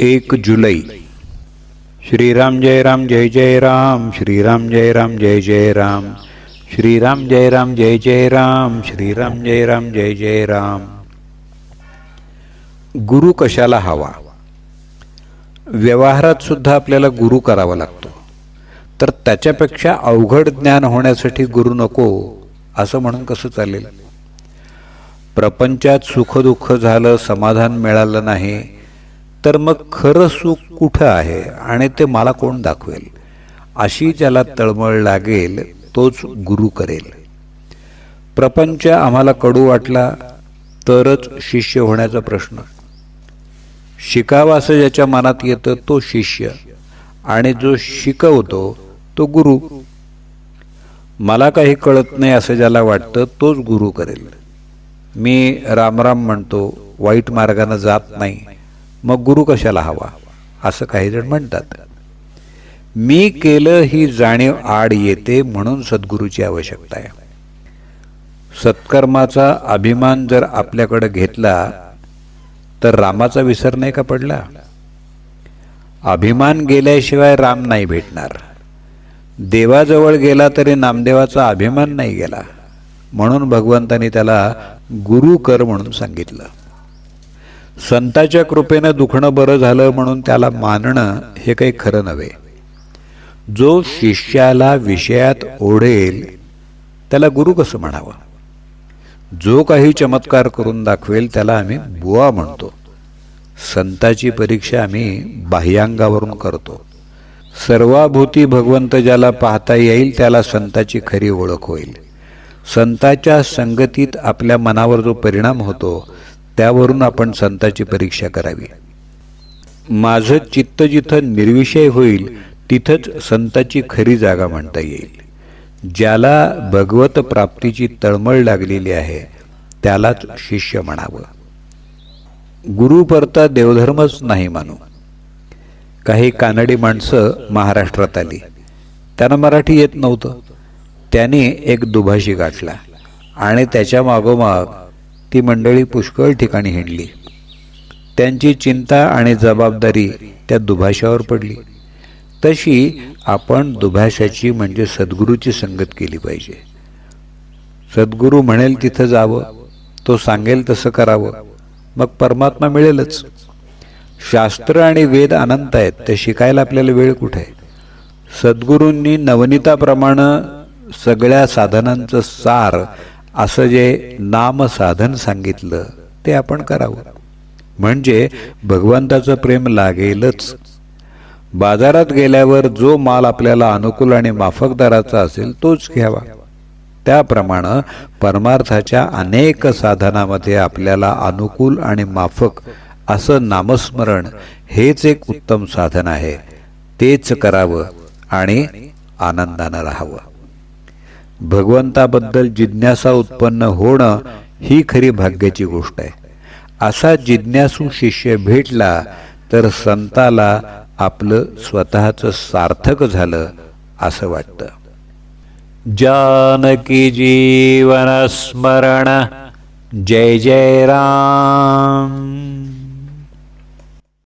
एक जुलै. श्रीराम जय राम जय जय राम. श्रीराम जय राम जय जय राम. श्रीराम जय राम जय जय राम. श्रीराम जय राम जय जय राम. गुरु कशाला हवा? व्यवहारात सुद्धा आपल्याला गुरु करावा लागतो. तर त्याच्यापेक्षा अवघड ज्ञान होण्यासाठी गुरु नको असं म्हणून कसं चालेल? प्रपंचात सुखदुःख झालं समाधान मिळालं नाही तर मग खरं सुख कुठं आहे आणि ते मला कोण दाखवेल? अशी ज्याला तळमळ लागेल तोच गुरु करेल. प्रपंच आम्हाला कडू वाटला तरच शिष्य होण्याचा प्रश्न. शिकावा असं ज्याच्या मनात येतं तो शिष्य. आणि जो शिकवतो तो गुरु. मला काही कळत नाही असं ज्याला वाटतं तोच गुरु करेल. मी रामराम म्हणतो वाईट मार्गानं जात नाही. मग गुरु कशाला हवा? असं काही जण म्हणतात. मी केलं ही जाणीव आड येते म्हणून सद्गुरूची आवश्यकता आहे. सत्कर्माचा अभिमान जर आपल्याकडे घेतला तर रामाचा विसर नाही का पडला? अभिमान गेल्याशिवाय राम नाही भेटणार. देवाजवळ गेला तरी नामदेवाचा अभिमान नाही गेला. म्हणून भगवंतानी त्याला गुरु कर म्हणून सांगितलं. संताच्या कृपेनं दुखणं बरं झालं म्हणून त्याला मानणं हे काही खरं नव्हे. जो शिष्याला विषयात ओढेल त्याला गुरु कसं म्हणावं? जो काही चमत्कार करून दाखवेल त्याला आम्ही बुवा म्हणतो. संताची परीक्षा आम्ही बाह्यांगावरून करतो. सर्वाभूती भगवंत ज्याला पाहता येईल त्याला संताची खरी ओळख होईल. संताच्या संगतीत आपल्या मनावर जो परिणाम होतो त्यावरून आपण संताची परीक्षा करावी. माझं चित्त जिथं निर्विषय होईल तिथंच संताची खरी जागा म्हणता येईल. ज्याला भगवत प्राप्तीची तळमळ लागलेली आहे त्यालाच शिष्य म्हणावं. गुरु परता देवधर्मच नाही मानू. काही कानडी माणसं महाराष्ट्रात आली. त्यांना मराठी येत नव्हतं. त्याने एक दुभाषी गाठला आणि त्याच्या मागोमाग ती मंडळी पुष्कळ ठिकाणी हिंडली. त्यांची चिंता आणि जबाबदारी त्या दुभाषावर पडली. तशी आपण दुभाषाची म्हणजे सद्गुरूची संगत केली पाहिजे. सद्गुरू म्हणेल तिथं जावं तो सांगेल तसं करावं मग परमात्मा मिळेलच. शास्त्र आणि वेद अनंत आहेत ते शिकायला आपल्याला वेळ कुठे? आहे सद्गुरूंनी नवनीताप्रमाणे सगळ्या साधनांचं सार असं जे नाम साधन सांगितलं ते आपण करावं. म्हणजे भगवंताचं प्रेम लागेलच. बाजारात गेल्यावर जो माल आपल्याला अनुकूल आणि माफक दराचा असेल तोच घ्यावा. त्याप्रमाणे परमार्थाच्या अनेक साधनामध्ये आपल्याला अनुकूल आणि माफक असं नामस्मरण हेच एक उत्तम साधन आहे. तेच करावं आणि आनंदानं राहावं. भगवंताबद्दल जिज्ञासा उत्पन्न होणं ही खरी भाग्याची गोष्ट आहे. असा जिज्ञासू शिष्य भेटला तर संताला आपलं स्वतःचं सार्थक झालं असं वाटतं. जानकी जीवन स्मरण जय जय राम.